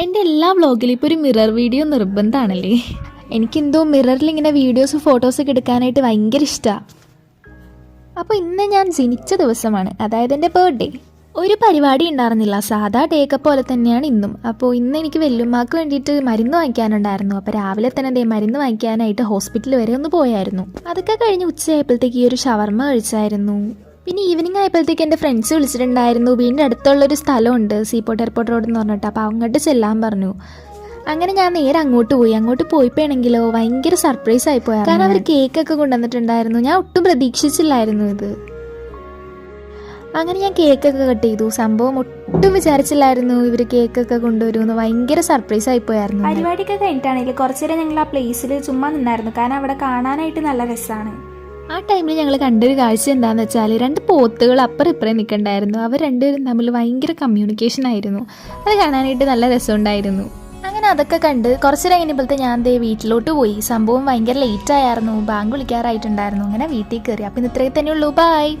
എന്റെ എല്ലാ വ്ളോഗിലും ഇപ്പോൾ ഒരു മിറർ വീഡിയോ നിർബന്ധമാണല്ലേ? എനിക്കെന്തോ മിററിൽ ഇങ്ങനെ വീഡിയോസ് ഫോട്ടോസൊക്കെ എടുക്കാനായിട്ട് ഭയങ്കര ഇഷ്ടമാണ് അപ്പോൾ ഇന്ന് ഞാൻ ജനിച്ച ദിവസമാണ്. അതായത് എന്റെ ബർത്ത്ഡേ ഒരു പരിപാടി ഉണ്ടായിരുന്നില്ല. സാധാ ഡേക്കെ പോലെ തന്നെയാണ് ഇന്നും. അപ്പോൾ ഇന്ന് എനിക്ക് വെല്ലുമ്മാക്ക് വേണ്ടിയിട്ട് മരുന്ന് വാങ്ങിക്കാനുണ്ടായിരുന്നു. അപ്പോൾ രാവിലെ തന്നെ അതേ മരുന്ന് വാങ്ങിക്കാനായിട്ട് ഹോസ്പിറ്റൽ വരെ ഒന്ന് പോയായിരുന്നു. അതൊക്കെ കഴിഞ്ഞ് ഉച്ചയായപ്പോഴത്തേക്ക് ഈ ഒരു ഷവർമ്മ കഴിച്ചായിരുന്നു. പിന്നെ ഈവനിങ് ആയപ്പോഴത്തേക്ക് എന്റെ ഫ്രണ്ട്സ് വിളിച്ചിട്ടുണ്ടായിരുന്നു. വീടിന്റെ അടുത്തുള്ളൊരു സ്ഥലമുണ്ട് സീപോർട്ട് എയർപോർട്ട് റോഡ് എന്ന് പറഞ്ഞിട്ട്. അപ്പോൾ അങ്ങോട്ട് ചെല്ലാൻ പറഞ്ഞു. അങ്ങനെ ഞാൻ നേരെ അങ്ങോട്ട് പോയി. അങ്ങോട്ട് പോയപ്പോഴാണെങ്കിലോ ഭയങ്കര സർപ്രൈസ് ആയി പോയാ. കാരണം അവർ കേക്കൊക്കെ കൊണ്ടുവന്നിട്ടുണ്ടായിരുന്നു. ഞാൻ ഒട്ടും പ്രതീക്ഷിച്ചില്ലായിരുന്നു ഇത്. അങ്ങനെ ഞാൻ കേക്കൊക്കെ കട്ട് ചെയ്തു. സംഭവം ഒട്ടും വിചാരിച്ചില്ലായിരുന്നു ഇവർ കേക്കൊക്കെ കൊണ്ടുവരുമെന്ന്. ഭയങ്കര സർപ്രൈസ് ആയി പോയായിരുന്നു. പരിപാടിയൊക്കെ കഴിഞ്ഞിട്ടാണെങ്കിൽ കുറച്ചു നേരം ഞങ്ങൾ ആ പ്ലേസിൽ ചുമ്മാ നിന്നായിരുന്നു. കാരണം അവിടെ കാണാനായിട്ട് നല്ല രസമാണ് ആ ടൈമിൽ ഞങ്ങൾ കണ്ടൊരു കാഴ്ച എന്താണെന്ന് വെച്ചാൽ രണ്ട് പോത്തുകൾ അപ്പുറം ഇപ്പുറം നിൽക്കണ്ടായിരുന്നു അവർ രണ്ടുപേരും തമ്മിൽ ഭയങ്കര കമ്മ്യൂണിക്കേഷൻ ആയിരുന്നു. അത് കാണാനായിട്ട് നല്ല രസമുണ്ടായിരുന്നു. അങ്ങനെ അതൊക്കെ കണ്ട് കുറച്ച് കഴിഞ്ഞപ്പോഴത്തെ ഞാൻ ദേ വീട്ടിലോട്ട് പോയി. സംഭവം ഭയങ്കര ലേറ്റ് ആയിരുന്നു. ബാങ്ക് വിളിക്കാറായിട്ടുണ്ടായിരുന്നു. അങ്ങനെ വീട്ടിൽ കയറി. അപ്പം ഇത്രയും തന്നെയുള്ളൂ. ബായ്